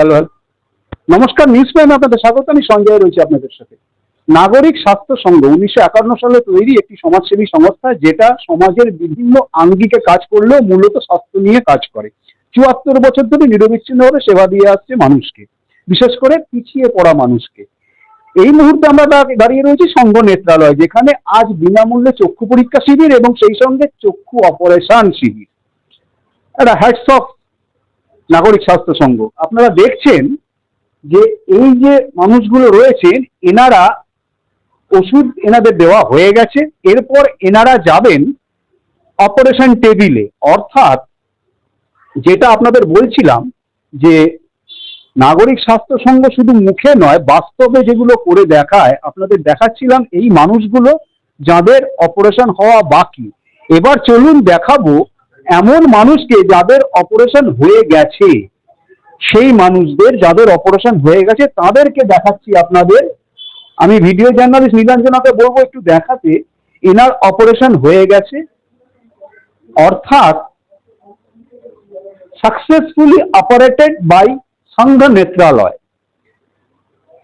Hello hello. নমস্কার, news প্রাইমে আপনাদের স্বাগত। আমি সঞ্জয় রয়েছে আপনাদের সাথে। নাগরিক স্বাস্থ্য সংঘ উনিশশো একান্ন সালে তৈরি একটি সমাজসেবী সংস্থা, যেটা সমাজের বিভিন্ন আঙ্গিকে কাজ করলেও মূলত স্বাস্থ্য নিয়ে কাজ করে। চুয়াত্তর বছর ধরে নিরবিচ্ছিন্নভাবে সেবা দিয়ে আসছে মানুষকে, বিশেষ করে পিছিয়ে পড়া মানুষকে। এই মুহূর্তে আমরা দাঁড়িয়ে রয়েছি সংঘ নেত্রালয়, যেখানে আজ বিনামূল্যে চক্ষু পরীক্ষা শিবির এবং সেই সঙ্গে চক্ষু অপারেশন শিবির। একটা হ্যাটস অফ নাগরিক স্বাস্থ্য সংঘ। আপনারা দেখছেন যে এই যে মানুষগুলো রয়েছেন, এনারা ওষুধ এনাদের দেওয়া হয়ে গেছে। এরপর এনারা যাবেন অপারেশন টেবিলে। অর্থাৎ যেটা আপনাদের বলছিলাম যে নাগরিক স্বাস্থ্য সংঘ শুধু মুখে নয়, বাস্তবে যেগুলো করে দেখায়, আপনাদের দেখাচ্ছিলাম এই মানুষগুলো যাদের অপারেশন হওয়া বাকি। এবার চলুন দেখাবো এমন মানুষকে যাদের অপারেশন হয়ে গেছে, সেই মানুষদের যাদের অপারেশন হয়ে গেছে, তাদেরকে দেখাচ্ছি আপনাদের। আমি ভিডিও জার্নালিস্ট নীলাঞ্জনাকে বলব একটু দেখাতে, এনার অপারেশন হয়ে গেছে। অর্থাৎ successfully operated by Sankara Nethralaya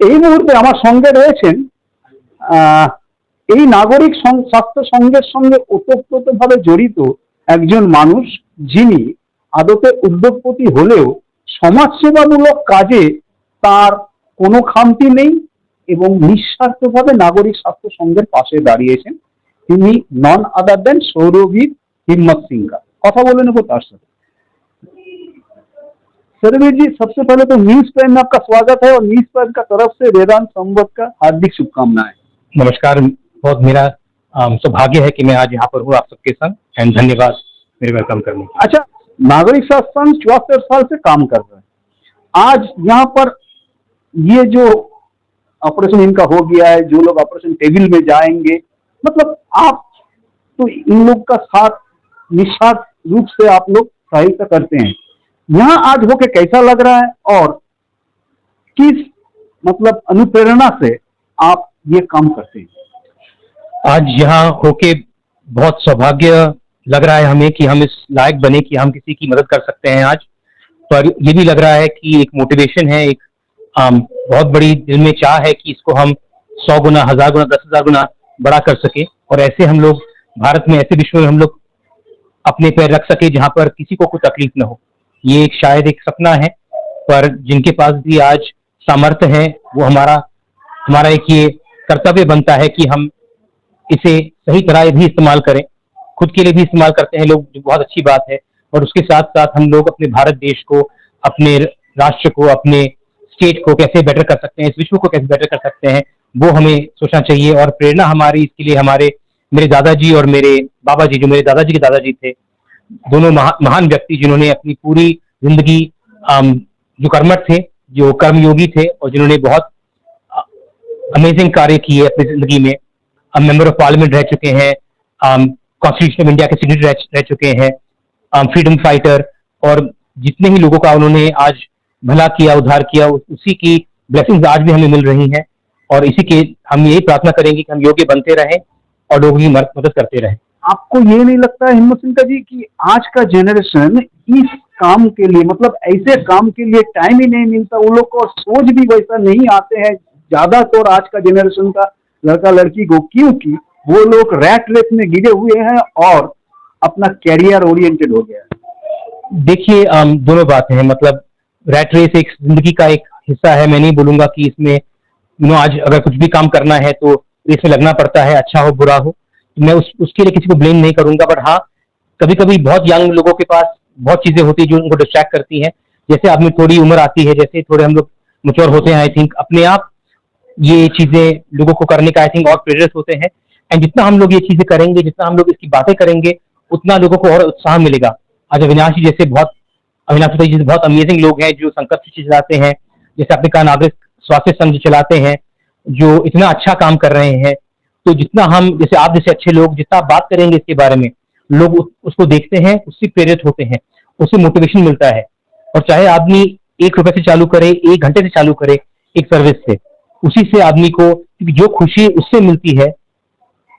এই মুহূর্তে আমার সঙ্গে রয়েছেন এই নাগরিক স্বাস্থ্য সংঘের সঙ্গে ওতপ্রোতভাবে জড়িত একজন মানুষ যিনি আদতে উদ্যোগপতি হলেও সমাজসেবামূলক কাজে তার কোনো খামতি নেই এবং নিঃস্বার্থভাবে নাগরিক স্বাস্থ্য সংঘের পাশে দাঁড়িয়েছেন তিনি নন আদার দেন সৌরভীর हिम्मत सिंह का কথা বলে নেবো তার সাথে सरवीर जी सबसे पहले तो न्यूज प्राइम में आपका स्वागत है और न्यूज प्राइम का तरफ से वेदांत संवत का हार्दिक शुभकामनाएं नमस्कार बहुत मेरा अम, सौभाग्य है कि मैं आज यहाँ पर हूँ आप सबके संग, एंड धन्यवाद मेरे वेलकम करने अच्छा नागरिक स्वास्थ्य संघ चौहत्तर साल से काम कर रहा है। आज यहाँ पर ये जो ऑपरेशन इनका हो गया है, जो लोग ऑपरेशन टेबल में जाएँगे मतलब आप तो इन लोग का साथ, निस्वार्थ रूप से आप लोग सहायता करते हैं। यहाँ आज होके कैसा लग रहा है और किस मतलब अनुप्रेरणा से आप ये काम करते हैं? आज यहाँ होके बहुत सौभाग्य लग रहा है हमें कि हम इस लायक बने कि हम किसी की मदद कर सकते हैं आज। पर ये भी लग रहा है कि एक मोटिवेशन है एक अम, बहुत बड़ी दिल में चाह है कि इसको हम सौ गुना हज़ार गुना दस हज़ार गुना बड़ा कर सके और ऐसे हम लोग भारत में ऐसे विश्व में हम लोग अपने पैर रख सके जहाँ पर किसी को कोई तकलीफ़ ना हो। ये एक शायद एक सपना है पर जिनके पास भी आज सामर्थ्य है वो हमारा हमारा एक ये कर्तव्य बनता है कि हम इसे सही तरह भी इस्तेमाल करें। खुद के लिए भी इस्तेमाल करते हैं लोग जो बहुत अच्छी बात है। और उसके साथ साथ हम लोग अपने भारत देश को अपने राष्ट्र को अपने स्टेट को कैसे बेटर कर सकते हैं इस विश्व को कैसे बेटर कर सकते हैं वो हमें सोचना चाहिए। और प्रेरणा हमारी इसके लिए हमारे मेरे दादाजी और मेरे बाबा जी जो मेरे दादाजी के दादाजी थे दोनों महा, महान व्यक्ति जिन्होंने अपनी पूरी ज़िंदगी जो कर्मठ थे जो कर्मयोगी थे और जिन्होंने बहुत अमेजिंग कार्य किए अपनी ज़िंदगी में। मेंबर ऑफ़ पार्लियामेंट रह चुके हैं कॉन्स्टिट्यूशन ऑफ़ इंडिया के सेक्रेटरी रह, चुके हैं फ्रीडम फाइटर और जितने ही लोगों का उन्होंने आज भला किया उद्धार किया उसी की ब्लेसिंग्स आज भी हमें मिल रही हैं और इसी के हम यही प्रार्थना करेंगे कि हम योग्य बनते रहें और लोगों की मदद करते रहें। आपको ये नहीं लगता हिम्मत सिंह जी कि आज का जेनरेशन इस काम के लिए मतलब ऐसे काम के लिए टाइम ही नहीं मिलता उन लोग को सोच भी वैसा नहीं आते हैं ज़्यादातर आज का जेनरेशन का लड़का लड़की को क्योंकि वो लोग रैट रेस में गिरे हुए हैं और अपना कैरियर ओरिएंटेड हो गया देखिए दोनों बातें हैं। मतलब रैट रेस एक ज़िंदगी का एक हिस्सा है। मैं नहीं बोलूँगा कि इसमें नो आज अगर कुछ भी काम करना है तो रेस में लगना पड़ता है अच्छा हो, बुरा हो। मैं उस, उसके लिए किसी को ब्लेम नहीं करूँगा। बट हाँ कभी कभी बहुत यंग लोगों के पास बहुत चीज़ें होती है जो उनको डिस्ट्रैक्ट करती हैं। जैसे आप में थोड़ी उम्र आती है, जैसे थोड़े हम लोग मच्योर होते हैं आई थिंक अपने आप ये चीज़ें लोगों को करने का आई थिंक और प्रेरित होते हैं। एंड जितना हम लोग ये चीज़ें करेंगे, जितना हम लोग इसकी बातें करेंगे, उतना लोगों को और उत्साह मिलेगा। आज अविनाश जी जैसे बहुत, अविनाश जी जैसे बहुत अमेजिंग लोग हैं, जो संकट से चलाते हैं, जैसे आपने कहा नागरिक स्वास्थ्य संघ चलाते हैं, जो इतना अच्छा काम कर रहे हैं। तो जितना हम, जैसे आप जैसे अच्छे लोग, जितना बात करेंगे इसके बारे में, लोग उसको देखते हैं, उससे प्रेरित होते हैं, उससे मोटिवेशन मिलता है। और चाहे आदमी एक रुपए से चालू करे, एक घंटे से चालू करे, एक सर्विस से। उसी से आदमी को जो खुशी उससे मिलती है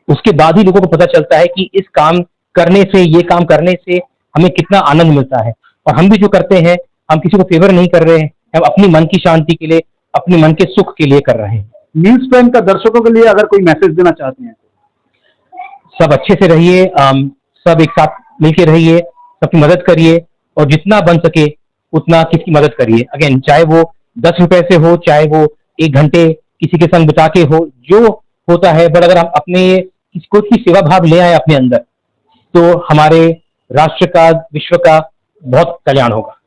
उसके बाद ही लोगों को पता चलता है कि इस काम करने से ये काम करने से हमें कितना आनंद मिलता है। और हम भी जो करते हैं हम किसी को फेवर नहीं कर रहे हैं हम अपनी मन की शांति के लिए अपने मन के सुख के लिए कर रहे हैं। न्यूज़ प्राइम का दर्शकों के लिए अगर कोई मैसेज देना चाहते हैं। सब अच्छे से रहिए सब एक साथ मिलके रहिए सबकी मदद करिए और जितना बन सके उतना किसकी मदद करिए। अगेन चाहे वो दस रुपए से हो चाहे वो एक घंटे किसी के संग बिता के हो जो होता है बट अगर हम अपने किसी को की सेवा भाव ले आए अपने अंदर तो हमारे राष्ट्र का विश्व का बहुत कल्याण होगा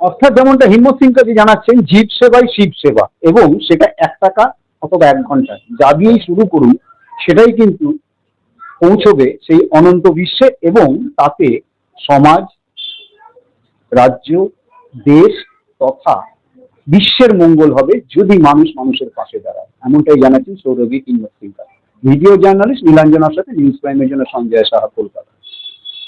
অর্থাৎ যেমনটা হিম্মত সিং কাজী জানাচ্ছেন জীব সেবাই শিব সেবা এবং সেটা এক টাকা অথবা এক ঘন্টা যা দিয়েই শুরু করুন সেটাই কিন্তু পৌঁছবে সেই অনন্ত বিশ্বে এবং তাতে সমাজ রাজ্য দেশ তথা বিশ্বের মঙ্গল হবে যদি মানুষ মানুষের পাশে দাঁড়ায়। এমনটাই জানাচ্ছেন সৌরভী কিংবা ভিডিও জার্নালিস্ট নীলাঞ্জনার সাথে নিউজ প্রাইমের জন্য সঞ্জয় সাহা, কলকাতা।